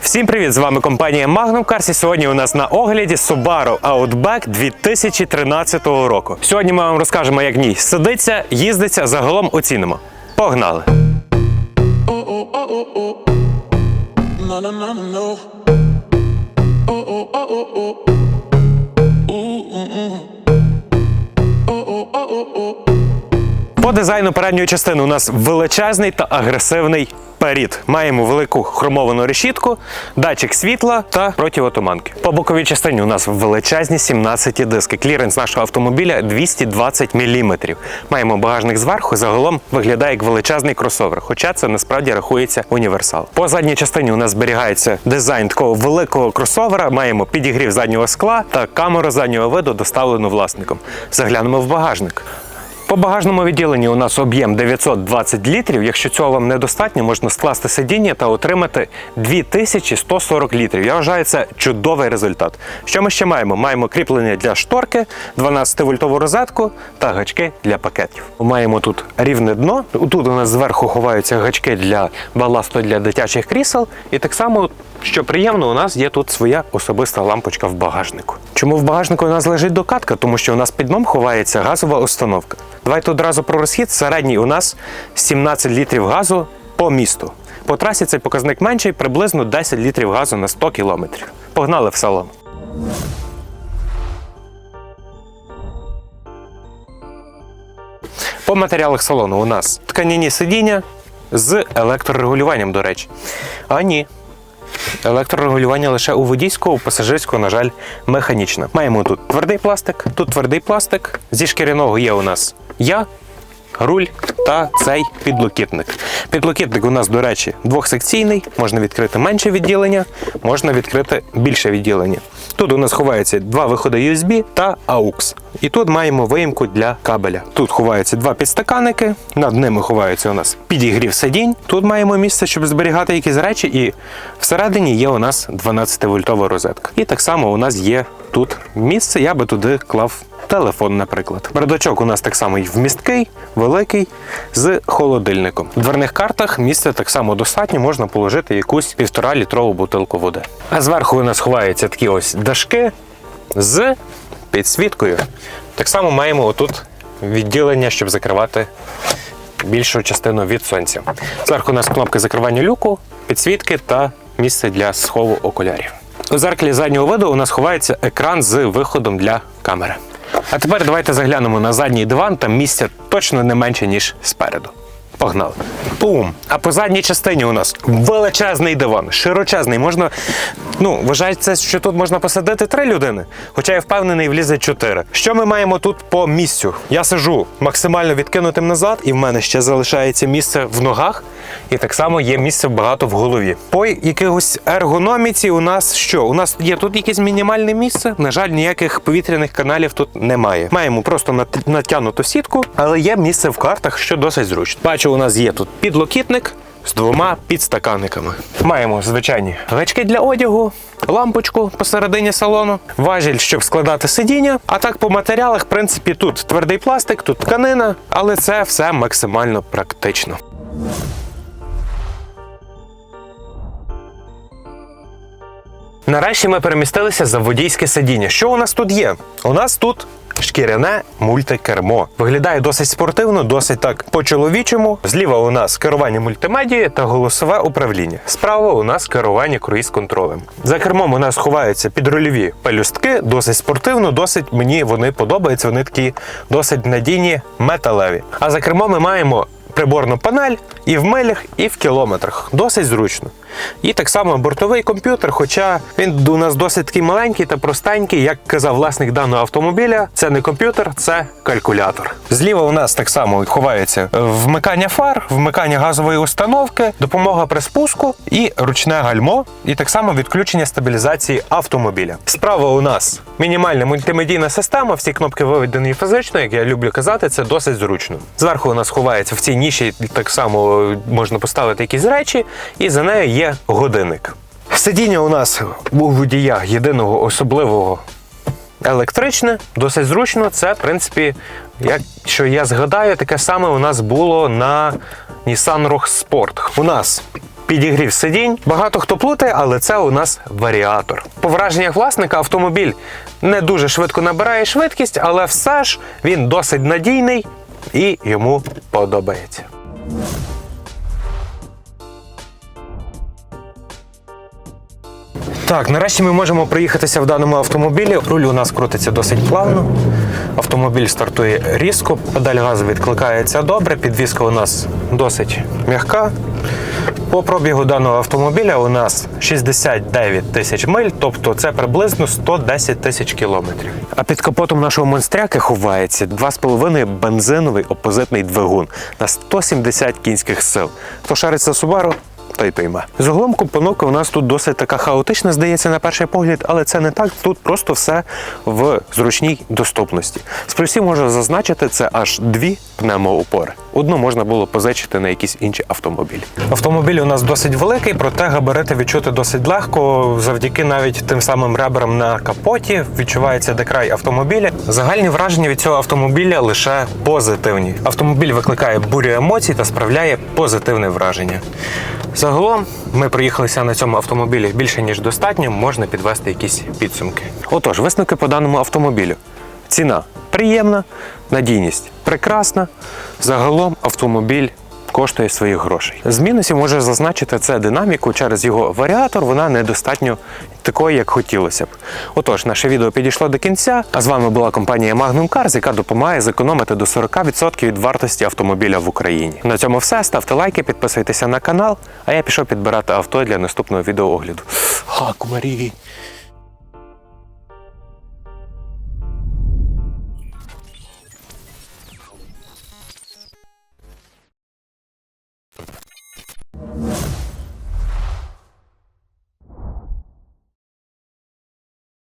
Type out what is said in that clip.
Всім привіт! З вами компанія Magnum Cars. І Сьогодні у нас на огляді Subaru Outback 2013 року. Сьогодні ми вам розкажемо, як в ній сидиться, їздиться, загалом оцінимо. Погнали! По дизайну передньої частини у нас величезний та агресивний перід. Маємо велику хромовану решітку, датчик світла та противотуманки. По боковій частині у нас величезні 17 диски. Кліренс нашого автомобіля 220 мм. Маємо багажник зверху. Загалом виглядає як величезний кросовер, хоча це насправді рахується універсал. По задній частині у нас зберігається дизайн такого великого кросовера. Маємо підігрів заднього скла та камеру заднього виду, доставлену власником. Заглянемо в багажник. По багажному відділенні у нас об'єм 920 літрів. Якщо цього вам недостатньо, можна скласти сидіння та отримати 2140 літрів. Я вважаю, це чудовий результат. Що ми ще маємо? Маємо кріплення для шторки, 12-вольтову розетку та гачки для пакетів. Маємо тут рівне дно. Тут у нас зверху ховаються гачки для баласту для дитячих крісел. І так само, що приємно, у нас є тут своя особиста лампочка в багажнику. Чому в багажнику у нас лежить докатка? Тому що у нас під дном ховається газова установка. Давайте одразу про розхід. Середній у нас 17 літрів газу по місту. По трасі цей показник менший, приблизно 10 літрів газу на 100 кілометрів. Погнали в салон. По матеріалах салону у нас тканяні сидіння з електрорегулюванням, до речі. А ні. Електрорегулювання лише у водійського, у пасажирського, на жаль, механічне. Маємо тут твердий пластик, тут твердий пластик. Зі шкіряного є у нас я, руль та цей підлокітник. Підлокітник у нас, до речі, двохсекційний, можна відкрити менше відділення, можна відкрити більше відділення. Тут у нас ховаються два виходи USB та AUX. І тут маємо виїмку для кабеля. Тут ховаються два підстаканники, над ними ховаються у нас підігрів сидінь. Тут маємо місце, щоб зберігати якісь речі, і всередині є у нас 12-вольтова розетка. І так само у нас є тут місце, я би туди клав телефон, наприклад. Бардачок у нас так само і вмісткий, великий, з холодильником. В дверних картах місця так само достатньо, можна положити якусь півтора літрову бутилку води. А зверху у нас ховаються такі ось дашки з підсвіткою. Так само маємо отут відділення, щоб закривати більшу частину від сонця. Зверху у нас кнопки закривання люку, підсвітки та місце для схову окулярів. У зеркалі заднього виду у нас ховається екран з виходом для камери. А тепер давайте заглянемо на задній диван, там місця точно не менше, ніж спереду. Погнали. Пум. А по задній частині у нас величезний диван, широчезний. Можна, ну, вважається, що тут можна посадити три людини, хоча я впевнений, влізе чотири. Що ми маємо тут по місцю? Я сижу максимально відкинутим назад, і в мене ще залишається місце в ногах, і так само є місце багато в голові. По якихось ергономіці у нас що? У нас є тут якесь мінімальне місце. На жаль, ніяких повітряних каналів тут немає. Маємо просто нат- натягнуту сітку, але є місце в картах, що досить зручно. Бачу, у нас є тут підлокітник. З двома підстаканниками. Маємо звичайні гачки для одягу, лампочку посередині салону, важіль, щоб складати сидіння. А так по матеріалах, в принципі, тут твердий пластик, тут тканина, але це все максимально практично. Нарешті ми перемістилися за водійське сидіння. Що у нас тут є? У нас тут шкіряне мультикермо. Виглядає досить спортивно, досить так по-чоловічому. Зліва у нас керування мультимедією та голосове управління. Справа у нас керування круїз-контролем. За кермом у нас ховаються підрульові пелюстки, досить спортивно, досить мені вони подобаються. Вони такі досить надійні металеві. А за кермом ми маємо приборну панель і в милях, і в кілометрах. Досить зручно. І так само бортовий комп'ютер, хоча він у нас досить такий маленький та простенький, як казав власник даного автомобіля, це не комп'ютер, це калькулятор. Зліва у нас так само ховається вмикання фар, вмикання газової установки, допомога при спуску і ручне гальмо, і так само відключення стабілізації автомобіля. Справа у нас мінімальна мультимедійна система, всі кнопки виведені фізично, як я люблю казати, це досить зручно. Зверху у нас ховається в цій ніші, так само можна поставити якісь речі, і за нею є годинник. Сидіння у нас у водія єдиного особливого електричне, досить зручно. Це, в принципі, якщо я згадаю, таке саме у нас було на Nissan Rogue Sport. У нас підігрів сидінь. Багато хто плутає, але це у нас варіатор. По враженнях власника автомобіль не дуже швидко набирає швидкість, але все ж він досить надійний і йому подобається. Так, нарешті ми можемо проїхатися в даному автомобілі. Руль у нас крутиться досить плавно. Автомобіль стартує різко, педаль газу відкликається добре, підвізка у нас досить м'яка. По пробігу даного автомобіля у нас 69 тисяч миль, тобто це приблизно 110 тисяч кілометрів. А під капотом нашого монстряки ховається 2,5 бензиновий опозитний двигун на 170 кінських сил. Хто шариться Subaru, той пойме. Загалом компоновка у нас тут досить така хаотична, здається, на перший погляд, але це не так. Тут просто все в зручній доступності. З плюсів можна зазначити, це аж дві пневмоупори. Одну можна було позичити на якісь інші автомобілі. Автомобіль у нас досить великий, проте габарити відчути досить легко. Завдяки навіть тим самим ребрам на капоті відчувається де край автомобіля. Загальні враження від цього автомобіля лише позитивні. Автомобіль викликає бурю емоцій та справляє позитивне враження. Загалом ми проїхалися на цьому автомобілі більше ніж достатньо, можна підвести якісь підсумки. Отож, висновки по даному автомобілю. Ціна приємна, надійність прекрасна. Загалом автомобіль коштує своїх грошей. З мінусів може зазначити це динаміку через його варіатор. Вона недостатньо такої, як хотілося б. Отож, наше відео підійшло до кінця. А з вами була компанія Magnum Cars, яка допомагає зекономити до 40% від вартості автомобіля в Україні. На цьому все. Ставте лайки, підписуйтеся на канал. А я пішов підбирати авто для наступного відеоогляду. Ха, кумарі.